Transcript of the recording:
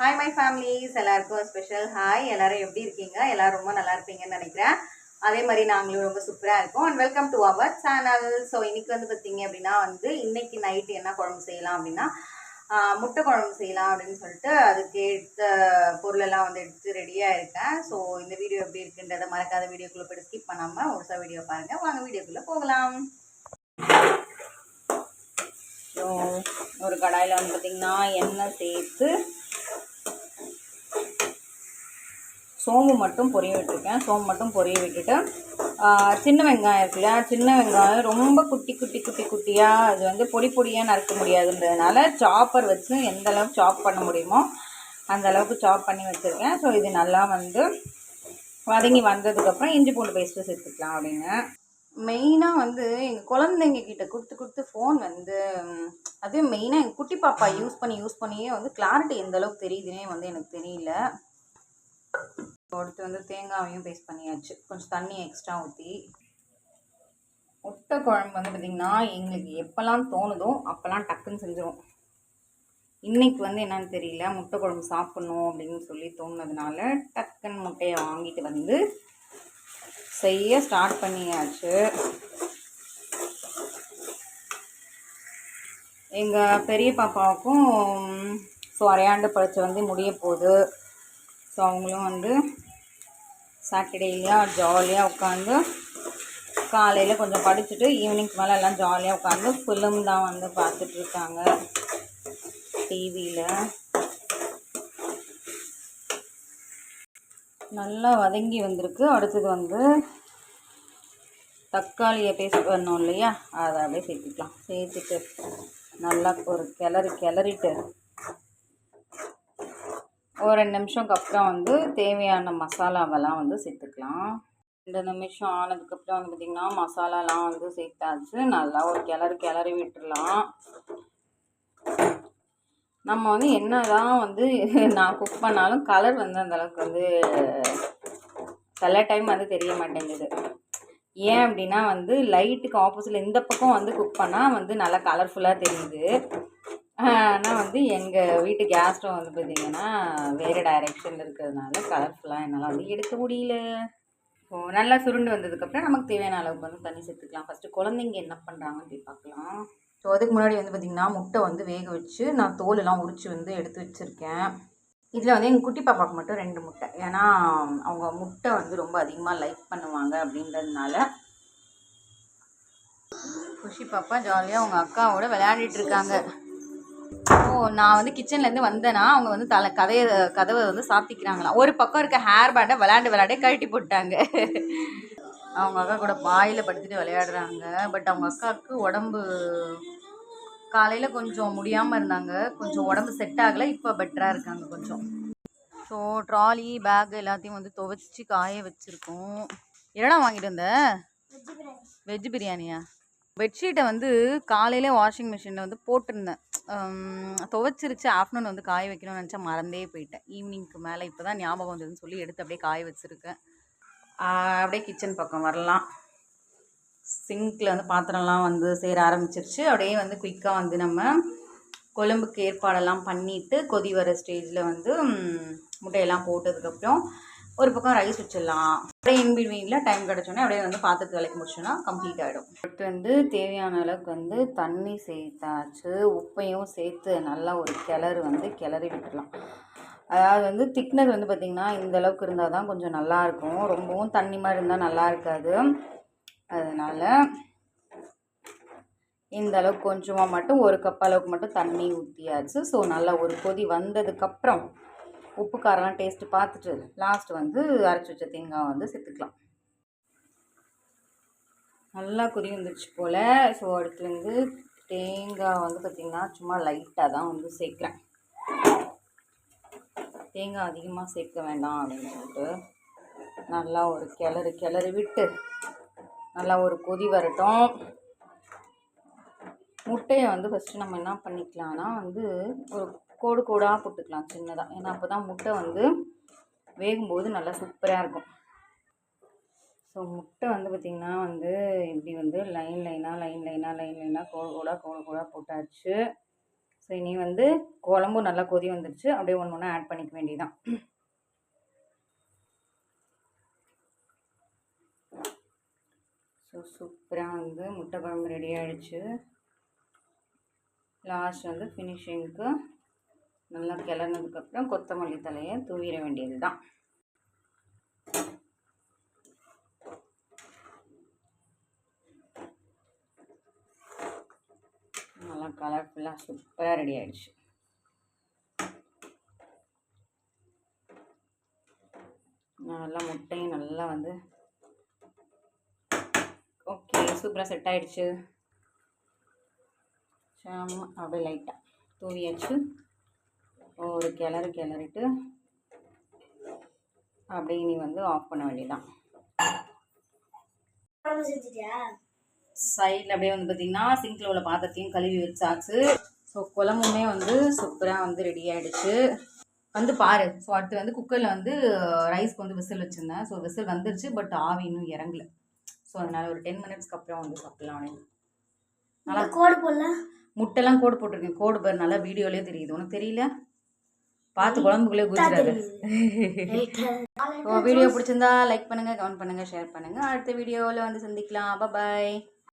Hi my families எல்லாருக்கும் special hi எல்லாரும் எப்படி இருக்கீங்க? எல்லாரும் ரொம்ப நல்லா இருப்பீங்கன்னு நினைக்கிறேன். அதே மாதிரி நாங்களும் ரொம்ப சூப்பராக இருக்கோம். And welcome to our channel so இன்னைக்கு வந்து பார்த்தீங்க அப்படின்னா வந்து இன்னைக்கு நைட்டு என்ன குழம்பு செய்யலாம் அப்படின்னா முட்டை குழம்பு செய்யலாம் அப்படின்னு சொல்லிட்டு அதுக்கு எடுத்த பொருளெல்லாம் வந்து எடுத்து ரெடியாக இருக்கேன். ஸோ இந்த வீடியோ எப்படி இருக்குன்றதை மறக்காத வீடியோக்குள்ளே போய்ட்டு ஸ்கிப் பண்ணாமல் முழுசாக வீடியோ பாருங்கள் வாங்க வீடியோக்குள்ளே போகலாம். ஸோ ஒரு கடாயில் வந்து பார்த்திங்கன்னா எண்ணெய் சேர்த்து சோம்பு மட்டும் பொரிய விட்டுருக்கேன். சோம்பு மட்டும் பொரிய விட்டுட்டு சின்ன வெங்காயம் இருக்குல்ல சின்ன வெங்காயம் ரொம்ப குட்டி குட்டி குட்டி குட்டியாக அது வந்து பொடி பொடியாக நறுக்க முடியாதுன்றதுனால சாப்பர் வச்சு எந்த அளவுக்கு சாப் பண்ண முடியுமோ அந்த அளவுக்கு சாப் பண்ணி வச்சுருக்கேன். ஸோ இது நல்லா வந்து வதங்கி வந்ததுக்கப்புறம் இஞ்சி பூண்டு பேஸ்ட்டு சேர்த்துக்கலாம் அப்படின்னு. மெயினாக வந்து எங்கள் குழந்தைங்க கிட்ட கொடுத்து கொடுத்து ஃபோன் வந்து அதே அதுவும் மெயினாக எங்கள் குட்டி பாப்பா யூஸ் பண்ணி யூஸ் பண்ணியே வந்து கிளாரிட்டி எந்த அளவுக்கு தெரியுதுன்னே வந்து எனக்கு தெரியல. அடுத்து வந்து தேங்காவையும் பேஸ்ட் பண்ணியாச்சு. கொஞ்சம் தண்ணி எக்ஸ்ட்ரா ஊற்றி முட்டை குழம்பு வந்து பார்த்திங்கன்னா எங்களுக்கு எப்போல்லாம் தோணுதோ அப்போல்லாம் டக்குன்னு செஞ்சிடும் இன்றைக்கி வந்து என்னன்னு தெரியல முட்டை குழம்பு சாப்பிட்ணும் அப்படின்னு சொல்லி தோணுனதுனால டக்குன்னு முட்டையை வாங்கிட்டு வந்து செய்ய ஸ்டார்ட் பண்ணியாச்சு. எங்கள் பெரிய பாப்பாவுக்கும் ஸோ அரையாண்டு படித்து வந்து முடிய போகுது. ஸோ அவங்களும் வந்து சாட்டர்டேலையாக ஜாலியாக உட்காந்து காலையில் கொஞ்சம் படிச்சுட்டு ஈவினிங்க்கு மேலே எல்லாம் ஜாலியாக உட்காந்து ஃபிலிம் தான் வந்து பார்த்துட்ருக்காங்க டிவியில் நல்லா வதங்கி வந்திருக்கு. அடுத்தது வந்து தக்காளியை பேஸ்ட் பண்ணோம் இல்லையா? அதை அப்படியே சேர்த்துக்கலாம். சேர்த்துட்டு நல்லா ஒரு கிளறி கிளறிட்டு ஒரு ரெண்டு நிமிஷம்க்கு அப்புறம் வந்து தேவையான மசாலாவெல்லாம் வந்து சேர்த்துக்கலாம். ரெண்டு நிமிஷம் ஆனதுக்கப்புறம் வந்து பார்த்திங்கன்னா மசாலாலாம் வந்து சேர்த்தாச்சு. நல்லா ஒரு கிளறு கிளறி விட்டுடலாம் நம்ம வந்து என்ன தான் வந்து நான் குக் பண்ணாலும் கலர் வந்து அந்தளவுக்கு வந்து சில டைம் வந்து தெரிய மாட்டேங்குது. ஏன் அப்படின்னா வந்து லைட்டுக்கு ஆப்போசிட்டில் இந்த பக்கம் வந்து குக் பண்ணால் வந்து நல்லா கலர்ஃபுல்லாக தெரியுது. ஆனால் வந்து எங்கள் வீட்டு கேஸ் ஸ்டவ் வந்து பார்த்திங்கன்னா வேறு டைரெக்ஷனில் இருக்கிறதுனால கலர்ஃபுல்லாக என்னால் வந்து எடுக்க முடியல. ஸோ நல்லா சுருண்டு வந்ததுக்கப்புறம் நமக்கு தேவையான அளவுக்கு வந்து தண்ணி சேர்த்துக்கலாம். ஃபஸ்ட்டு குழந்தைங்க என்ன பண்ணுறாங்கன்னு போய் பார்க்கலாம். ஸோ அதுக்கு முன்னாடி வந்து பார்த்திங்கன்னா முட்டை வந்து வேக வச்சு நான் தோலெல்லாம் உரித்து வந்து எடுத்து வச்சுருக்கேன். இதில் வந்து எங்கள் குட்டி பாப்பாவுக்கு மட்டும் ரெண்டு முட்டை. ஏன்னா அவங்க முட்டை வந்து ரொம்ப அதிகமாக லைக் பண்ணுவாங்க அப்படின்றதுனால. குஷி பாப்பா ஜாலியாக அவங்க அக்காவோட விளையாடிட்டு இருக்காங்க. நான் வந்து கிச்சன்லேருந்து வந்தேன்னா அவங்க வந்து தலை கதையை கதவை வந்து சாத்திக்கிறாங்களாம். ஒரு பக்கம் இருக்க ஹேர் பேண்டை விளையாண்டு விளையாண்டே கழட்டி போட்டாங்க. அவங்க அக்கா கூட பாயில் படுத்துட்டு விளையாடுறாங்க. பட் அவங்க அக்காவுக்கு உடம்பு காலையில் கொஞ்சம் முடியாமல் இருந்தாங்க. கொஞ்சம் உடம்பு செட் ஆகலை இப்போ பெட்டராக இருக்காங்க கொஞ்சம். ஸோ ட்ராலி பேக் எல்லாத்தையும் வந்து துவைச்சி காய வச்சுருக்கோம். என்னடா வாங்கிட்டு வந்த? வெஜ் பிரியாணியா? பெட்ஷீட்டை வந்து காலையிலே வாஷிங் மிஷினில் வந்து போட்டிருந்தேன். துவைச்சிருச்சு ஆஃப்டர்நூன் வந்து காய வைக்கணும்னு நினச்சா மறந்தே போயிட்டேன். ஈவினிங்க்கு மேலே இப்போ தான் ஞாபகம் வந்ததுன்னு சொல்லி எடுத்து அப்படியே காய வச்சுருக்கேன். அப்படியே கிச்சன் பக்கம் வரலாம். சிங்க்கில் வந்து பாத்திரம்லாம் வந்து சேர ஆரம்பிச்சிருச்சு. அப்படியே வந்து குயிக்காக வந்து நம்ம கொழம்புக்கு ஏற்பாடெல்லாம் பண்ணிவிட்டு கொதி வர ஸ்டேஜில் வந்து முட்டையெல்லாம் போட்டதுக்கப்புறம் ஒரு பக்கம் ரைஸ் வச்சிடலாம். அப்படியே இன்பிட்வீனில் டைம் கிடச்சோன்னே அப்படியே வந்து பாத்திரத்து விளக்கி முடிச்சோன்னா கம்ப்ளீட் ஆகிடும் அடுத்து வந்து தேவையான அளவுக்கு வந்து தண்ணி சேர்த்தாச்சு. உப்பையும் சேர்த்து நல்லா ஒரு கிளறு வந்து கிளறி விட்டுடலாம். அதாவது வந்து திக்னஸ் வந்து பார்த்திங்கன்னா இந்த அளவுக்கு இருந்தால் தான் கொஞ்சம் நல்லாயிருக்கும் ரொம்பவும் தண்ணி மாதிரி இருந்தால் நல்லா இருக்காது. அதனால் இந்த அளவுக்கு கொஞ்சமாக மட்டும் ஒரு கப் அளவுக்கு மட்டும் தண்ணி ஊற்றியாச்சு ஸோ நல்லா ஒரு கொதி வந்ததுக்கப்புறம் உப்பு காரம்லாம் டேஸ்ட்டு பார்த்துட்டு லாஸ்ட் வந்து அரைச்சி வச்ச தேங்காய் வந்து சேர்த்துக்கலாம். நல்லா கொதி வந்துருச்சு போல். ஸோ அடுத்து வந்து தேங்காய் வந்து பார்த்திங்கன்னா சும்மா லைட்டாக தான் வந்து சேர்க்குறேன். தேங்காய் அதிகமாக சேர்க்க வேண்டாம் அப்படின்னு சொல்லிட்டு நல்லா ஒரு கிளறு கிளறி விட்டு நல்லா ஒரு கொதி வரட்டும். முட்டையை வந்து ஃபஸ்ட்டு நம்ம என்ன பண்ணிக்கலாம்னா வந்து ஒரு கோடு கோடாக போட்டுக்கலாம் சின்னதாக ஏன்னா அப்போ தான் முட்டை வந்து வேகும்போது நல்லா சூப்பராக இருக்கும். ஸோ முட்டை வந்து பார்த்திங்கன்னா வந்து இப்படி வந்து லைன் லைனாக லைன் லைனாக லைன் லைனாக கோடு கோடாக கோடு கோடாக போட்டாச்சு. ஸோ இனி வந்து குழம்பும் நல்லா கொதி வந்துடுச்சு அப்படியே ஒன்று ஒன்று ஆட் பண்ணிக்க வேண்டியதான் ஸோ சூப்பராக வந்து முட்டை குழம்பு ரெடி ஆகிடுச்சு லாஸ்ட் வந்து ஃபினிஷிங்க்கு நல்லா கிளறினதுக்கப்புறம் கொத்தமல்லி தலையை தூவிட வேண்டியது தான் நல்லா கலர்ஃபுல்லாக சூப்பராக ரெடி ஆகிடுச்சு நல்லா முட்டையும் நல்லா வந்து ஓகே சூப்பராக செட் ஆகிடுச்சு சாம அப்படியே லைட்டாக தூவியாச்சு. ஒரு கிளறு கிளறிட்டு அப்படியே நீ வந்து ஆஃப் பண்ண வேண்டியதான் சைடில் அப்படியே வந்து பார்த்தீங்கன்னா சிங்கில் உள்ள பாத்திரத்தையும் கழுவி வச்சாச்சு. ஸோ குழம்புமே வந்து சூப்பராக வந்து ரெடி ஆயிடுச்சு. வந்து பாரு ஸோ அடுத்து வந்து குக்கரில் வந்து ரைஸ்க்கு வந்து விசில் வச்சுருந்தேன். ஸோ விசில் வந்துருச்சு பட் ஆவி இன்னும் இறங்கல. ஸோ அதனால் ஒரு டென் மினிட்ஸ்க்கு அப்புறம் வந்து சாப்பிட்லாம் நல்லா கோடு போடல? முட்டைலாம் கோடு போட்டிருக்கேன். கோடு பாரு நல்லா வீடியோலேயே தெரியுது. உனக்கு தெரியல? பார்த்து குழம்புக்குள்ளே குதிச்சிடாது. வீடியோ பிடிச்சிருந்தா லைக் பண்ணுங்கள் கமெண்ட் பண்ணுங்கள் ஷேர் பண்ணுங்கள் அடுத்த வீடியோவில் வந்து சந்திக்கலாம். பாய்